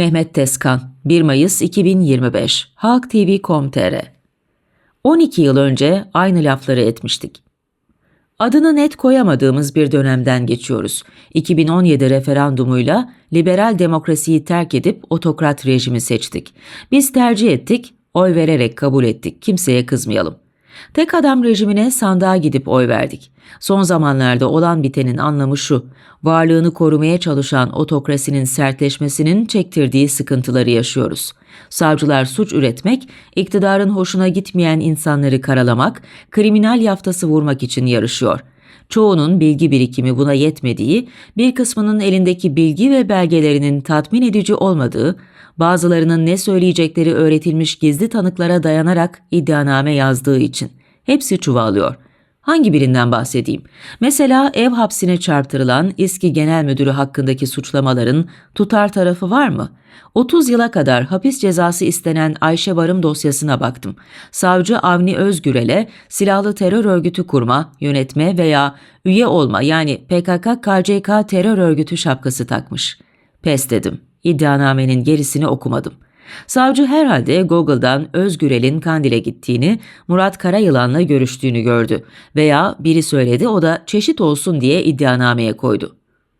Mehmet Tezkan 1 Mayıs 2025 Halk TV.com.tr 12 yıl önce aynı lafları etmiştik. Adını net koyamadığımız bir dönemden geçiyoruz. 2017 referandumuyla liberal demokrasiyi terk edip otokrat rejimi seçtik. Biz tercih ettik, oy vererek kabul ettik. Kimseye kızmayalım. Tek adam rejimine sandığa gidip oy verdik. Son zamanlarda olan bitenin anlamı şu. Varlığını korumaya çalışan otokrasinin sertleşmesinin çektirdiği sıkıntıları yaşıyoruz. Savcılar suç üretmek, iktidarın hoşuna gitmeyen insanları karalamak, kriminal yaftası vurmak için yarışıyor. Çoğunun bilgi birikimi buna yetmediği, bir kısmının elindeki bilgi ve belgelerinin tatmin edici olmadığı, bazılarının ne söyleyecekleri öğretilmiş gizli tanıklara dayanarak iddianame yazdığı için. Hepsi çuvalıyor. Hangi birinden bahsedeyim? Mesela ev hapsine çarptırılan İSKİ Genel Müdürü hakkındaki suçlamaların tutar tarafı var mı? 30 yıla kadar hapis cezası istenen Ayşe Barım dosyasına baktım. Savcı Avni Özgürel'e silahlı terör örgütü kurma, yönetme veya üye olma yani PKK-KCK terör örgütü şapkası takmış. Pes dedim. İddianamenin gerisini okumadım. Savcı herhalde Google'dan Özgürel'in Kandil'e gittiğini, Murat Karayılan'la görüştüğünü gördü veya biri söyledi o da çeşit olsun diye iddianameye koydu.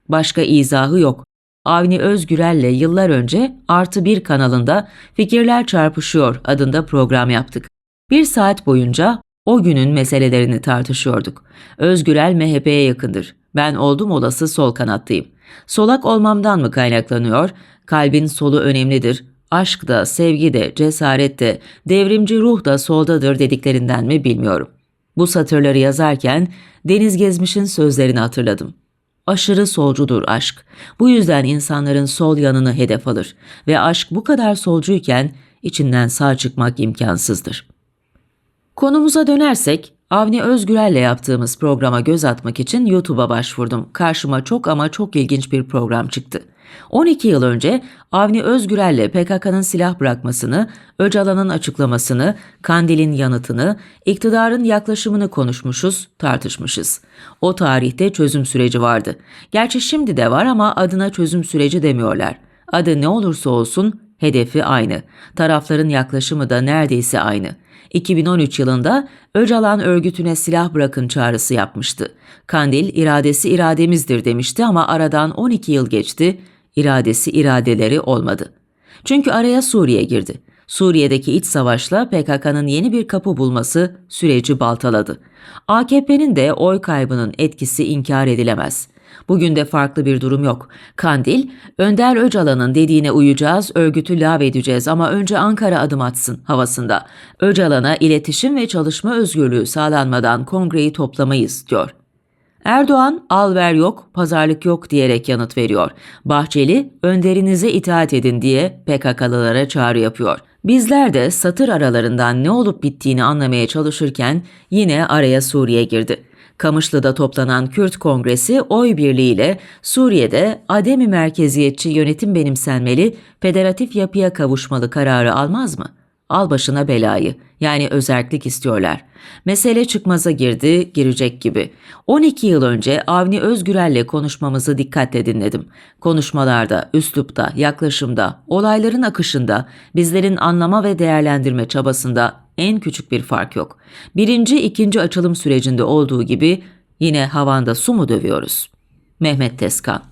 Başka izahı yok. Avni Özgürel'le yıllar önce Artı Bir kanalında Fikirler Çarpışıyor adında program yaptık. Bir saat boyunca o günün meselelerini tartışıyorduk. Özgürel MHP'ye yakındır. Ben oldum olası sol kanattayım. Solak olmamdan mı kaynaklanıyor? Kalbin solu önemlidir. Aşk da, sevgi de, cesaret de, devrimci ruh da soldadır dediklerinden mi bilmiyorum. Bu satırları yazarken Deniz Gezmiş'in sözlerini hatırladım. Aşırı solcudur aşk. Bu yüzden insanların sol yanını hedef alır ve aşk bu kadar solcuyken içinden sağ çıkmak imkansızdır. Konumuza dönersek, Avni Özgürel'le yaptığımız programa göz atmak için YouTube'a başvurdum. Karşıma çok ama çok ilginç bir program çıktı. 12 yıl önce Avni Özgürel'le PKK'nın silah bırakmasını, Öcalan'ın açıklamasını, Kandil'in yanıtını, iktidarın yaklaşımını konuşmuşuz, tartışmışız. O tarihte çözüm süreci vardı. Gerçi şimdi de var ama adına çözüm süreci demiyorlar. Adı ne olursa olsun hedefi aynı. Tarafların yaklaşımı da neredeyse aynı. 2013 yılında Öcalan örgütüne silah bırakın çağrısı yapmıştı. Kandil iradesi irademizdir demişti ama aradan 12 yıl geçti, iradesi iradeleri olmadı. Çünkü araya Suriye girdi. Suriye'deki iç savaşla PKK'nın yeni bir kapı bulması süreci baltaladı. AKP'nin de oy kaybının etkisi inkar edilemez. Bugün de farklı bir durum yok. Kandil, Önder Öcalan'ın dediğine uyacağız, örgütü lağvedeceğiz ama önce Ankara adım atsın havasında. Öcalan'a iletişim ve çalışma özgürlüğü sağlanmadan kongreyi toplamayız diyor. Erdoğan al ver yok, pazarlık yok diyerek yanıt veriyor. Bahçeli önderinize itaat edin diye PKK'lılara çağrı yapıyor. Bizler de satır aralarından ne olup bittiğini anlamaya çalışırken yine araya Suriye girdi. Kamışlı'da toplanan Kürt Kongresi oy birliğiyle Suriye'de ademi merkeziyetçi yönetim benimsenmeli, federatif yapıya kavuşmalı kararı almaz mı? Al başına belayı. Yani özerklik istiyorlar. Mesele çıkmaza girdi, girecek gibi. 12 yıl önce Avni Özgürel'le konuşmamızı dikkatle dinledim. Konuşmalarda, üslupta, yaklaşımda, olayların akışında, bizlerin anlama ve değerlendirme çabasında en küçük bir fark yok. Birinci, ikinci açılım sürecinde olduğu gibi yine havanda su mu dövüyoruz? Mehmet Tezkan